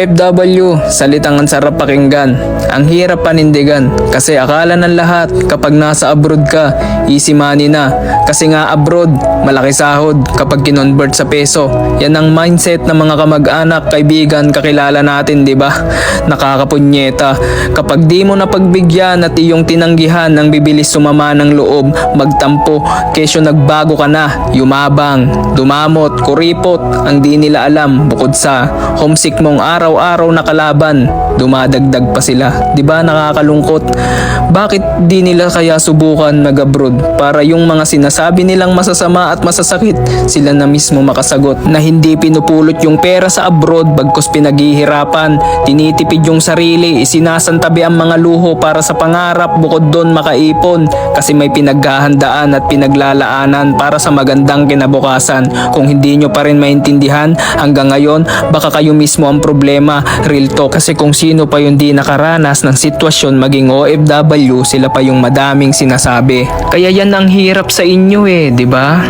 OFW, salitang ang sarap pakinggan. Ang hirap panindigan kasi akala ng lahat kapag nasa abroad ka, easy money na. Kasi nga abroad, malaki sahod kapag kinonvert sa peso. Yan ang mindset ng mga kamag-anak, kaibigan, kakilala natin, di ba? Nakakapunyeta. Kapag di mo napagbigyan at iyong tinanggihan ng bibilis sumama ng loob, magtampo, kesyo nagbago ka na, yumabang, dumamot, kuripot, ang di nila alam bukod sa homesick mong araw-araw na kalaban, dumadagdag pa sila. 'Di ba nakakalungkot? Bakit di nila kaya subukan mag-abroad para yung mga sinasabi nilang masasama at masasakit, sila na mismo makasagot na hindi pinupulot yung pera sa abroad bagkus pinaghihirapan, tinitipid yung sarili, isinasantabi ang mga luho para sa pangarap bukod doon makaipon kasi may pinaghahandaan at pinaglalaanan para sa magandang kinabukasan. Kung hindi nyo pa rin maintindihan hanggang ngayon, baka kayo mismo ang problema. Real talk kasi kung sino pa yung di nakaranas ng sitwasyon maging OFW, sila pa yung madaming sinasabi. Kaya yan ang hirap sa inyo eh, di ba?